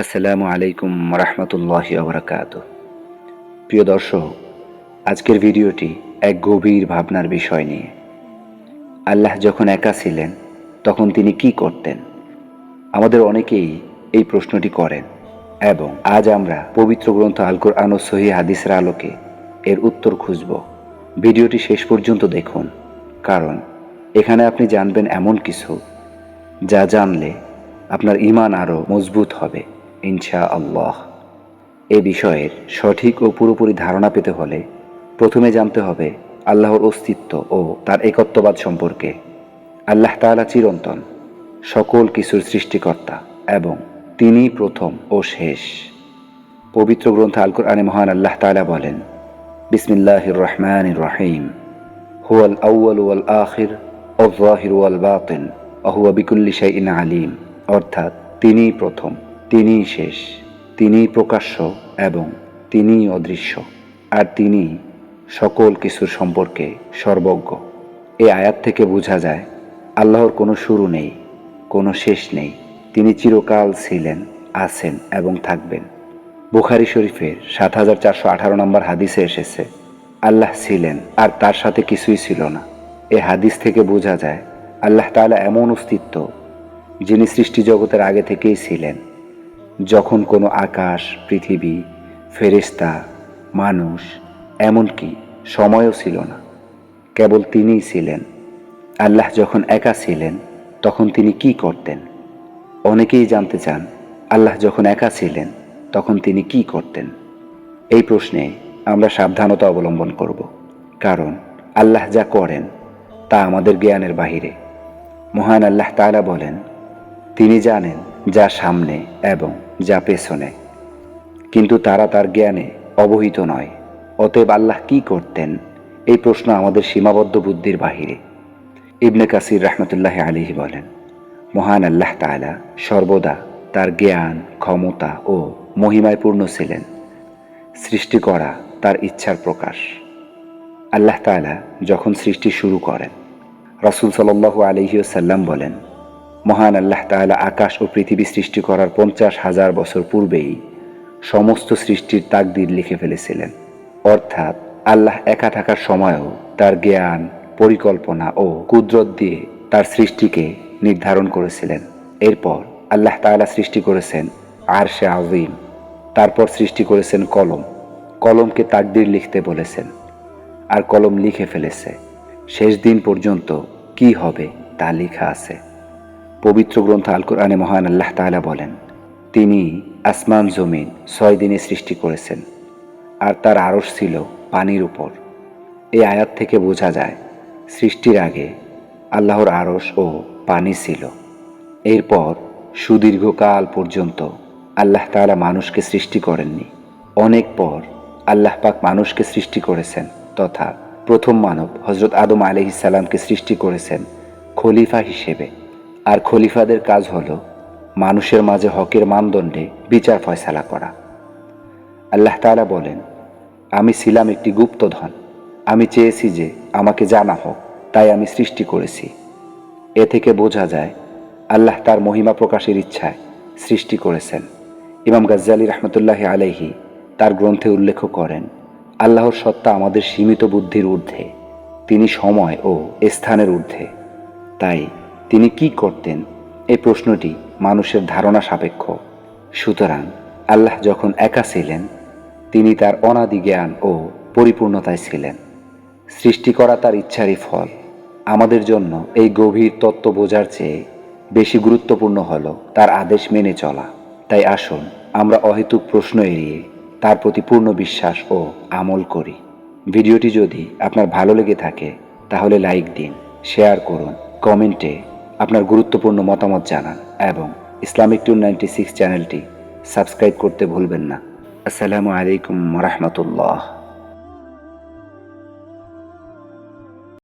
আসসালামু আলাইকুম রহমতুল্লাহ আবরাকাত প্রিয় দর্শক, আজকের ভিডিওটি এক গভীর ভাবনার বিষয় নিয়ে। আল্লাহ যখন একা ছিলেন, তখন তিনি কি করতেন? আমাদের অনেকেই এই প্রশ্নটি করেন এবং আজ আমরা পবিত্র গ্রন্থ আলকুর আনো সহি হাদিসের আলোকে এর উত্তর খুঁজব। ভিডিওটি শেষ পর্যন্ত দেখুন, কারণ এখানে আপনি জানবেন এমন কিছু যা জানলে আপনার ইমান আরও মজবুত হবে। ইনশা আল্লাহ এ বিষয়ের সঠিক ও পুরোপুরি ধারণা পেতে হলে প্রথমে জানতে হবে আল্লাহর অস্তিত্ব ও তার একত্ববাদ সম্পর্কে। আল্লাহ তাআলা চিরন্তন, সকল কিছুর সৃষ্টিকর্তা এবং তিনি প্রথম ও শেষ। পবিত্র গ্রন্থ আল কোরআনে মহান আল্লাহ তালা বলেন, বিসমিল্লাহির রহমান রহিম। হুয়াল আউয়াল ওয়াল আখির অজাহির ওয়াল বাতিন অহুয়া বিকুল্লি শাইইন আলিম। অর্থাৎ তিনিই প্রথম। তিনিই শেষ, তিনিই প্রকাশ্য এবং তিনিই অদৃশ্য, আর তিনি সকল কিছুর সম্পর্কে সর্বজ্ঞ। এই আয়াত থেকে বোঝা যায়, আল্লাহর কোনো শুরু নেই, কোনো শেষ নেই। তিনি চিরকাল ছিলেন, আছেন এবং থাকবেন। বুখারি শরীফের সাত হাজার চারশো আঠারো নম্বর হাদিসে এসেছে, আল্লাহ ছিলেন আর তার সাথে কিছুই ছিল না। এ হাদিস থেকে বোঝা যায়, আল্লাহ তালা এমন অস্তিত্ব যিনি সৃষ্টি জগতের আগে থেকেই ছিলেন। যখন কোনো আকাশ, পৃথিবী ফেরেস্তা মানুষ, এমনকি সময়ও ছিল না। কেবল তিনিই ছিলেন। আল্লাহ যখন একা ছিলেন, তখন তিনি কি করতেন? অনেকেই জানতে চান, আল্লাহ যখন একা ছিলেন, তখন তিনি কি করতেন? এই প্রশ্নে আমরা সাবধানতা অবলম্বন করব, কারণ আল্লাহ যা করেন, তা আমাদের জ্ঞানের বাহিরে। মহান আল্লাহ তাআলা বলেন, তিনি জানেন যা সামনে এবং যা পেছনে। কিন্তু তারা তার জ্ঞানে অবহিত নয়। অতএব আল্লাহ কি করতেন? এই প্রশ্ন আমাদের সীমাবদ্ধ বুদ্ধির বাহিরে। ইবনে কাসির রহমতুল্লাহ আলিহি বলেন, মহান আল্লাহ তাআলা সর্বদা তার জ্ঞান, ক্ষমতা ও মহিমায় পূর্ণ ছিলেন। সৃষ্টি করা তার ইচ্ছার প্রকাশ। আল্লাহ তাআলা যখন সৃষ্টি শুরু করেন, রাসূল সাল্লাল্লাহু আলাইহি সাল্লাম বলেন মহান আল্লাহ তাআলা আকাশ ও পৃথিবী সৃষ্টি করার পঞ্চাশ হাজার বছর পূর্বেই সমস্ত সৃষ্টির তাকদির লিখে ফেলেছিলেন। অর্থাৎ আল্লাহ একা থাকার সময়ও তার জ্ঞান, পরিকল্পনা ও কুদরত দিয়ে তার সৃষ্টিকে নির্ধারণ করেছিলেন। এরপর আল্লাহ তালা সৃষ্টি করেছেন আরশে আজিম তারপর সৃষ্টি করেছেন কলম। কলমকে তাকদির লিখতে বলেছেন আর কলম লিখে ফেলেছে। শেষ দিন পর্যন্ত কি হবে তা লেখা আছে। পবিত্র গ্রন্থ আল কোরআনে মহান আল্লাহ তাআলা বলেন, তিনি আসমান জমিন ছয় দিনে সৃষ্টি করেছেন, আর তার আড়স ছিল পানির উপর। এই আয়াত থেকে বোঝা যায়, সৃষ্টির আগে আল্লাহর আড়স ও পানি ছিল। এরপর সুদীর্ঘকাল পর্যন্ত আল্লাহ তাআলা মানুষকে সৃষ্টি করেননি। অনেক পর আল্লাহ পাক মানুষকে সৃষ্টি করেছেন তথা প্রথম মানব হজরত আদম আলহিসাল্লামকে সৃষ্টি করেছেন খলিফা হিসেবে। আর খলিফাদের কাজ হল মানুষের মাঝে হকের মানদণ্ডে বিচার ফয়সালা করা। আল্লাহ তালা বলেন, আমি ছিলাম একটি গুপ্তধন আমি চেয়েছি যে আমাকে জানা হোক, তাই আমি সৃষ্টি করেছি। এ থেকে বোঝা যায়, আল্লাহ তার মহিমা প্রকাশের ইচ্ছায় সৃষ্টি করেছেন। ইমাম গাজ্জালি রহমতুল্লাহ আলাইহি তার গ্রন্থে উল্লেখ করেন, আল্লাহর সত্তা আমাদের সীমিত বুদ্ধির ঊর্ধ্বে। তিনি সময় ও স্থানের ঊর্ধ্বে। তাই তিনি কি করতেন? এই প্রশ্নটি মানুষের ধারণা সাপেক্ষ। সুতরাং আল্লাহ যখন একা ছিলেন, তিনি তার অনাদি জ্ঞান ও পরিপূর্ণতায় ছিলেন। সৃষ্টি করা তার ইচ্ছারই ফল। আমাদের জন্য এই গভীর তত্ত্ব বোঝার চেয়ে বেশি গুরুত্বপূর্ণ হল তার আদেশ মেনে চলা। তাই আসুন, আমরা অহেতুক প্রশ্ন এড়িয়ে তার প্রতি পূর্ণ বিশ্বাস ও আমল করি। ভিডিওটি যদি আপনার ভালো লেগে থাকে, তাহলে লাইক দিন, শেয়ার করুন, কমেন্টে আপনার গুরুত্বপূর্ণ মতামত জানান এবং ইসলামিক টু নাইনটি সিক্স চ্যানেলটি সাবস্ক্রাইব করতে ভুলবেন না। আসসালামু আলাইকুম রহমতুল্লাহ।